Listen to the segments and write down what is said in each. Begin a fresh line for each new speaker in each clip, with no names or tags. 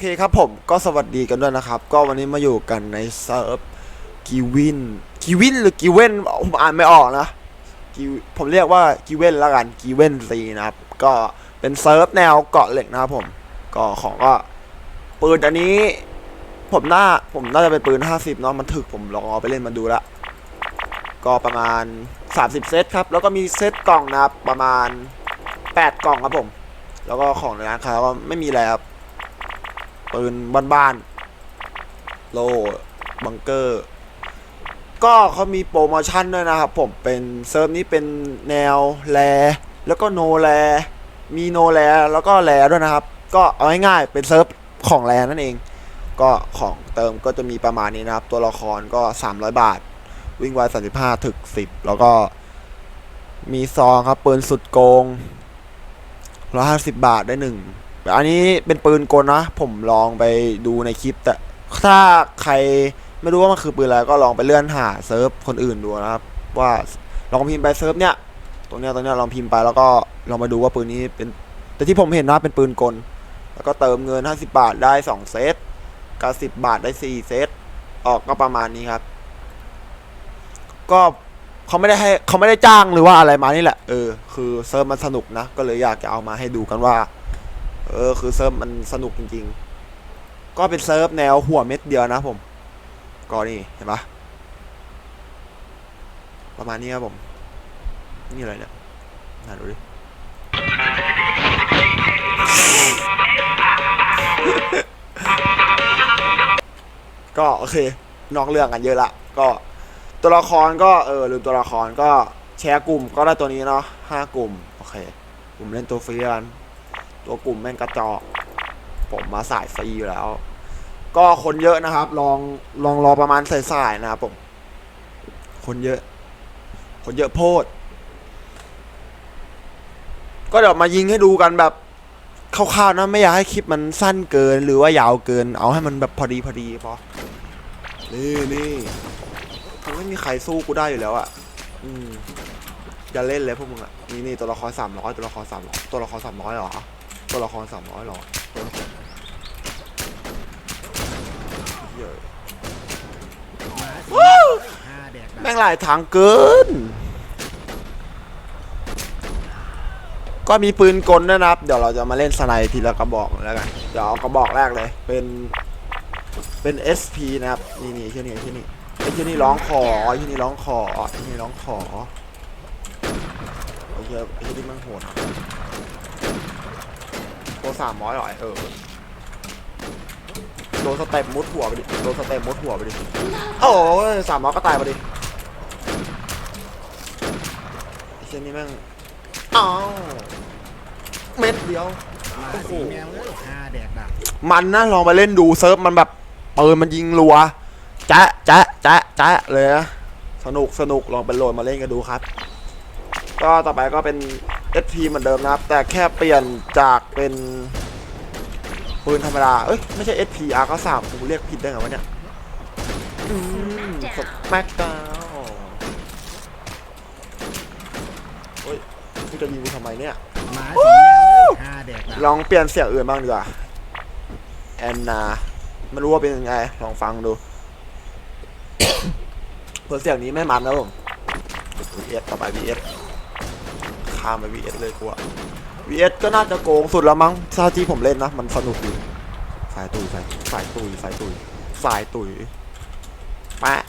เคครับผมก็สวัสดีกันด้วยนะครับ ก็วันนี้มาอยู่กันในเซิร์ฟกิวินกิวินหรือกิเวนผมอ่านไม่ออกนะกิผมเรียกว่ากิเวนล้วกันกิเวนซีนะครับ ก็เป็นเซิร์ฟแนวเกาะเหล็กนะครับผม ก็ของก็ปืนอันนี้ ผมน่าผมน่าจะเป็นปืน 50เนาะมันถึกผมลองเอาไปเล่นมันดูละก็ประมาณ 30 เซตครับ แล้วก็มีเซตกล่องนะครับประมาณ 8 กล่องครับผม แล้วก็ของในร้านค้าก็ไม่มีอะไรครับ ปืนบ้านๆโลบังเกอร์ ก็เขามีโปรโมชั่นด้วยนะครับผมเป็นเซิร์ฟนี้เป็นแนวแล แล้วก็โนแล มีโนแลแล้วก็แลด้วยนะครับ ก็เอาง่ายๆเป็นเซิร์ฟของแลนั่นเอง ก็ของเติมก็จะมีประมาณนี้นะครับ ตัวละครก็ 300 บาท วิ่งไว35 ถึก 10 แล้วก็มีซองครับปืนสุดโกง 150 บาทได้หนึ่ง อันนี้เป็นปืนกลนะ ผมลองไปดูในคลิป แต่ถ้าใครไม่รู้ว่ามันคือปืนอะไรก็ลองไปเลื่อนหาเซิร์ฟคนอื่นดูนะครับ ว่าลองพิมพ์ไปเซิร์ฟเนี้ยตรงเนี้ยตรงเนี้ยลองพิมพ์ไปแล้วก็ลองมาดูว่าปืนนี้เป็น แต่ที่ผมเห็นนะเป็นปืนกล แล้วก็เติมเงิน 50 บาทได้ 2 เซตกับ10บาทได้ 4 เซตออกก็ประมาณนี้ครับ ก็เขาไม่ได้ให้เขาไม่ได้จ้างหรือว่าอะไรมานี่แหละเออคือเซิร์ฟมันสนุกนะ ก็เลยอยากจะเอามาให้ดูกันว่า เออคือเซิร์ฟมันสนุกจริงๆ ก็เป็นเซิร์ฟแนวหัวเม็ดเดียวนะผม ก็นี่เห็นปะประมาณนี้ครับผม นี่อะไรเนี่ยน่าดูดิก็โอเคนอกเรื่องกันเยอะละ ก็ตัวละครก็เออลืมตัวละครก็แชร์กลุ่มก็ได้ตัวนี้เนาะห้ากลุ่ม โอเค กลุ่มเล่นตัวฟรีกัน ตัวกลุ่มแม่งกระจอกผมมาสายฟรีอยู่แล้ว ก็คนเยอะนะครับ ลองลองรอประมาณสายๆนะครับผม คนเยอะ คนเยอะโพด ก็เดี๋ยวมายิงให้ดูกันแบบคร่าวๆนะไม่อยากให้คลิปมันสั้นเกินหรือว่ายาวเกิน เอาให้มันแบบพอดีพอดีพอนี่นี่มันไม่มีใครสู้กูได้อยู่แล้วอะ่ะ อืมอย่าเล่นเลยพวกมึงอะ่ะ นี่นี่ตัวละครสามร้อยตัวละครสามร้อยตัวละครสามร้อยหรอ ตัวละครสามร้อยหรอเย
ห้าแม่
งหลายทางเกิน ก็มีปืนกลด้วยนะครับ เดี๋ยวเราจะมาเล่นสไนทีละกระบอกแล้วกัน เดี๋ยวเอากระบอกแรกเลย เป็น เป็น SP นะครับ นี่นี่ที่นี่ที่นี่ไอ้ที่นี่ร้องขอไอ้ที่นี่ร้องขอไอ้ที่นี่ร้องขอไอ้เหี้ยไอ้ที่นี่มันโหด โตสามร้อยหรอเออโดนสเต็ปมุดหัวไปดิโดนสเต็ปมุดหัวไปดิโอ้ยสามร้อยก็ตายไปดิไอ้เช่นนี้แม่งอ้าวเม็ดเดียว
มาสีแมวเลยห้าแดกดัก
มันนะลองไปเล่นดูเซิร์ฟมันแบบปืนมันยิงรัวแจ๊ะแจ๊ะแจ๊ะแจ๊ะเลยนะสนุกสนุกลองไปโหลดมาเล่นกันดูครับ ก็ต่อไปก็เป็น SP เหมือนเดิมนะครับ แต่แค่เปลี่ยนจากเป็นปืนธรรมดา เอ้ย ไม่ใช่ SP R ก็สามผมเรียกผิดได้ไงวะเนี่ยอืมสแม็กดาวเฮ้ยมึงจะยิงกูทำไมเนี่ย
มาสีแมวเลยห้าแดกดัก
ลองเปลี่ยนเสียงอื่นบ้างดีกว่า แอนนา ไม่รู้ว่าเป็นยังไง ลองฟังดูเพื่อเสียงนี้ไม่มันนะผม VS ต่อไป VS ข้ามไป VS เลยกูอะ VS ก็น่าจะโกงสุดแล้วมั้งถ้าที่ผมเล่นนะ มันสนุกดีสายตุยสายสายตุยสายตุยสายตุยแปะ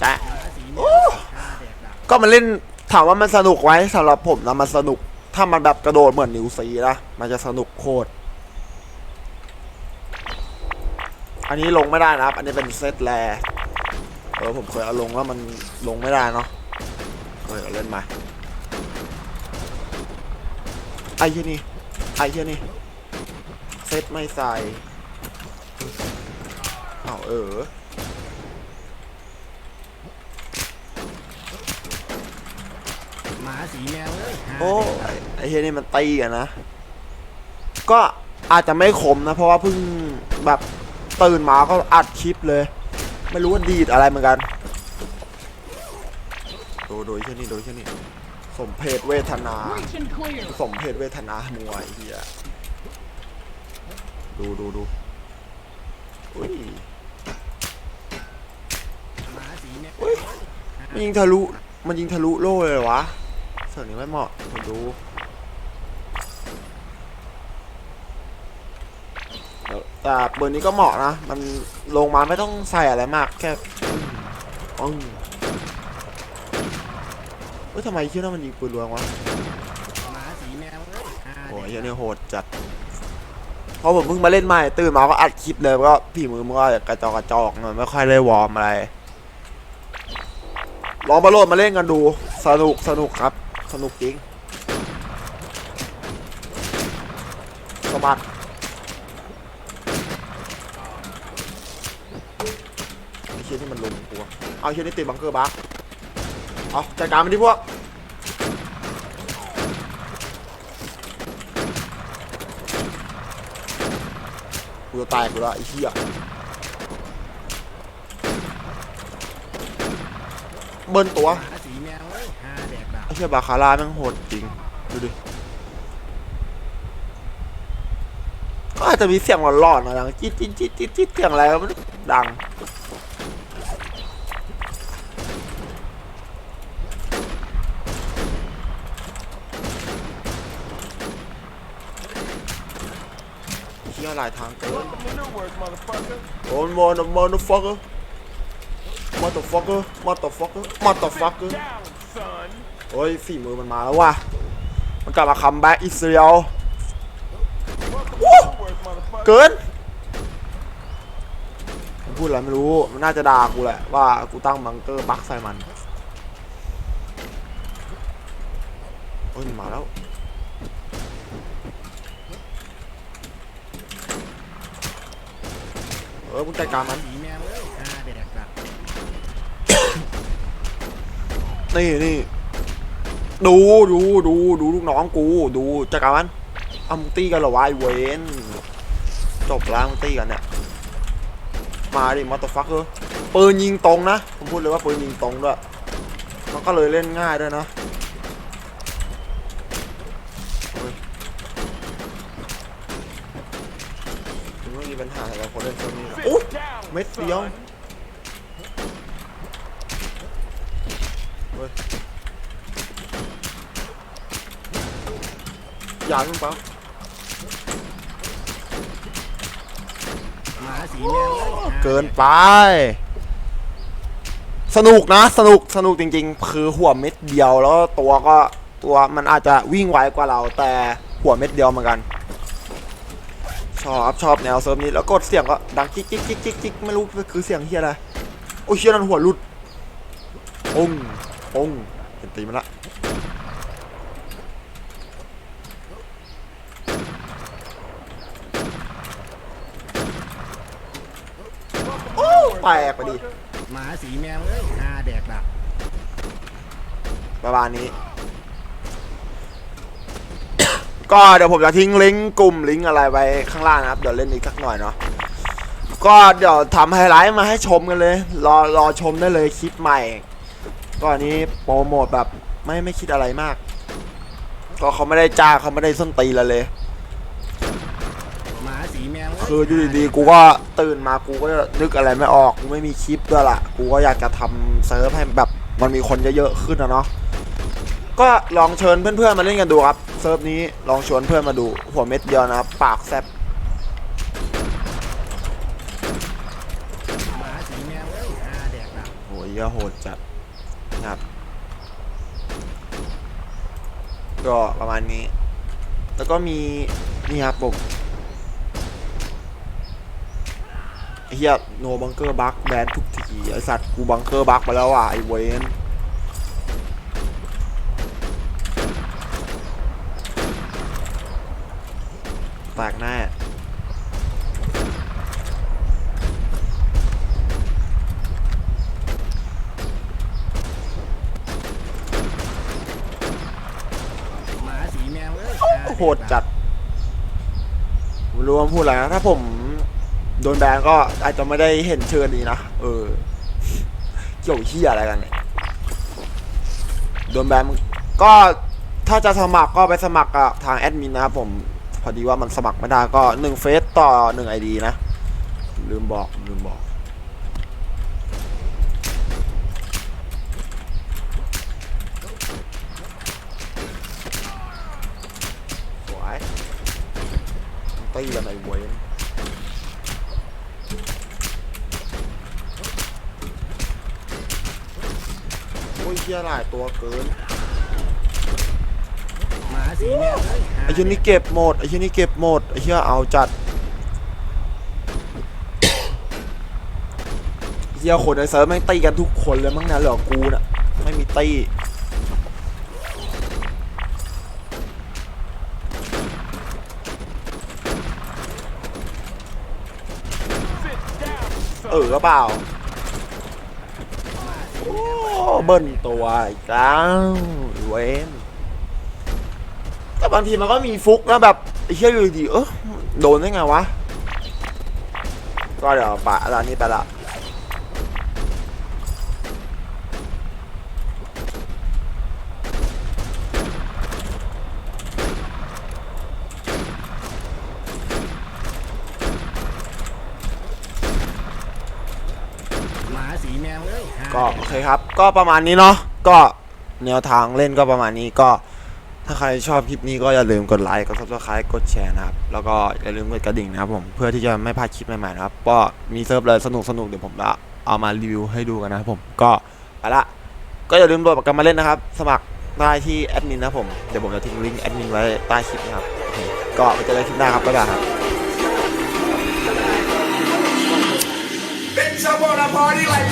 แจ๊ะ
มาสีแมวเลยห้าแดกดัก
ก็มันเล่นถามว่ามันสนุกไว้สำหรับผมนะมันสนุก ถ้ามันแบบกระโดดเหมือนนิวซีนะมันจะสนุกโคตรอันนี้ลงไม่ได้นะครับ อันนี้เป็นเซตแรเออผมเคยเอาลงแล้วมันลงไม่ได้เนาะเออเล่นมา ไอ้เหี้ยนี่ไอ้เหี้ยนี่เซตไม่ใส่อ้าวเออ
มาสีแมวเลยห้า
โอ้
แดกดัก
ไอ้เฮียนี่มันตีกันนะ ก็อาจจะไม่ขมนะ เพราะว่าเพิ่งแบบตื่นมาก็อัดคลิปเลย ไม่รู้ว่าดีดอะไรเหมือนกันดูดูไอ้เช่นนี้ดูไอ้เช่นนี้ สมเพศเวทนา สมเพศเวทนามวยเฮียดูดูดูอุ้ยอุ้ยมันยิงทะลุ มันยิงทะลุโล่เลยเหรอวะเสิร์ฟนี้ไม่เหมาะคนดูแต่เบอร์นี้ก็เหมาะนะ มันลงมาไม่ต้องใส่อะไรมากแค่อ ฮ้ยทำไมชื่อนั้นมันยิงปืนลวงวะ
หมาสีแมวเอ้ยห้า
โอ้ย
แด
เหี้ย
ก
นี่โหดจัดเพราะผมเพิ่งมาเล่นใหม่ตื่นมาก็อัดคลิปเลยก็พี่มือมันก็กระจอกกระจอกหน่อยไม่ค่อยได้วอร์มอะไรลองมาโหลดมาเล่นกันดูสนุกสนุกครับ สนุกจริงสมัครไอ้เชี่ยที่มันลงตัวเอาไอ้เชี่ยนี่ติดบังเกอร์บัก เอาจัดการมันที่พวกกูจะตายกูล้วไอ้เหี้ยเบิ้ลตัว
หาสีแมวเอ้ยหาแดกดาบ
ไอ้เหี้ยบาคาร่าแม่งโหดจริง ดูดิ ก็อาจจะมีเสียงหลอนๆนะดังจิ๊ดจิ๊ดจิ๊ดจิ๊ดจิ๊ดเสียงอะไรก็ไม่รู้ดัง หลายทางเกินโอนมอนมอนฟักเกอร์มอตฟักเกอร์มอตฟักเกอร์มอตฟักเกอร์โอ้ยฝีมือมันมาแล้วว่ะมันกลับมาคัมแบ็กอิสราเอลเกินมันพูดอะไรไม่รู้ มันน่าจะด่ากูแหละว่ากูตั้งบังเกอร์บักใส่มัน โอ้ยมันมาแล้ว ออมึงจัดการมัน
สีแมวเอ้ยห้าแดกดาบ
นี่นี่ดูดูดูดูลูกน้องกู ดูจัดการมันเอามึงตีกันเหรอวะไอ้เวนจบแล้วมึงตีกันเนี่ยมาดิมอเตอร์ฟัคเกอปืนยิงตรงนะผมพูดเลยว่าปืนยิงตรงด้วยมันก็เลยเล่นง่ายด้วยนะถึงมีปัญหาอะไรกับคนเล่นเซิร์ฟนี้ เม็ดเดียวอย่ามึงปั๊บ
หมาสีแมวเอ้ยห้า
เกินไป สนุกนะ สนุกสนุกจริงๆ คือหัวเม็ดเดียวแล้วตัวก็ตัวมันอาจจะวิ่งไวกว่าเราแต่หัวเม็ดเดียวเหมือนกัน ชอบชอบแนวเซิร์ฟนี้แล้วกดเสียงก็ดังจิ๊กจิ๊กจิ๊กจิ๊กจิ๊กไม่รู้คือเสียงเฮียอะไรโอ้ยเฮียนั่นหัวหลุดปงปงเห็นตีมันละโอ้แปลกไปดิ
หมาสีแมวเอ้ยห้าแดกดาบ
ประมาณนี้ ก็เดี๋ยวผมจะทิ้งลิงก์กลุ่มลิงก์อะไรไว้ข้างล่างนะครับ เดี๋ยวเล่นอีกสักหน่อยเนาะก็เดี๋ยวทำไฮไลท์มาให้ชมกันเลย รอรอชมได้เลยคลิปใหม่ก็อันนี้โปรโมทแบบไม่ไม่คิดอะไรมาก ก็เขาไม่ได้จ้างเขาไม่ได้ส้นตีนเราเลย
หมาสีแมวเอ้ย
คืออยู่ดีๆกูก็ตื่นมากูก็นึกอะไรไม่ออกกูไม่มีคลิปด้วยล่ะ กูก็อยากจะทำเซิร์ฟให้แบบมันมีคนเยอะๆขึ้นนะเนาะ ก็ลองเชิญเพื่อนๆมาเล่นกันดูครับเซิร์ฟนี้ลองชวนเพื่อนมาดู หัวเม็ดเดียวนะครับปากแซบ
หมาสีแมวเอ้ยห้าแดกดาบ
โหเหี้ยโหดจัดนะครับ ก็ประมาณนี้ แล้วก็มีนี่ครับผมเฮียโนบังเกอร์บักแบนทุกทีไอสัตว์กูบังเกอร์บักมาแล้วอะไอเวน แตกแน่
หมาสีแมวเอ้ย
โอ้โหดจัดไม่รู้ว่าพูดอะไรนะถ้าผมโดนแบนก็อาจจะไม่ได้เห็นเชิญนี้นะ เออ เกี่ยวเฮียอะไรกันเนี่ย โดนแบนมึงก็ถ้าจะสมัครก็ไปสมัครกับทางแอดมินนะครับผมพ อดีว่ามันสมัครไม่ได้ก็หนึ่งเฟซต่อหนึ่งไอดีนะ ลืมบอกลืมบอกสวยตีกันไอ้เวนโอ้ยเฮียหลายตัวเกิน
มาสีแมวเลย
ไอ้เฮียนี่เก็บหมดไอ้เฮียนี่เก็บหมดไอ้เฮียเอาจัดเฮียคนในเซิร์ฟแม่งตีกันทุกคนเลยมั้งนะเหลือกูน่ะไม่มีตีเออก็เปล่าโอ้เบิ้ลตัวอีกแล้วเวน แต่บางทีมันก็มีฟุกนะแบบไอ้เชี่ยอยู่ดีๆเออโดนได้ไงวะ ก็เดี๋ยวปะร้านนี้ไปละ
หมาสีแมวเลย
ก็โอเคครับ ก็ประมาณนี้เนาะก็แนวทางเล่นก็ประมาณนี้ก็ ถ้าใครชอบคลิปนี้ก็อย่าลืมกดไลค์ กด subscribe กดแชร์นะครับ แล้วก็อย่าลืมกดกระดิ่งนะครับผม เพื่อที่จะไม่พลาดคลิปใหม่ๆนะครับ ก็มีเซิร์ฟเลยสนุกสนุกเดี๋ยวผมจะเอามารีวิวให้ดูกันนะครับผม ก็ไปละ ก็อย่าลืมโหลดกรมมาเล่นนะครับ สมัครได้ที่แอดมินนะครับผม เดี๋ยวผมจะทิ้งลิงก์แอดมินไว้ใต้คลิปนะครับ ก็ไปเจอกันคลิปหน้าครับบ๊ายบายครับ
Bitch, I wanna party like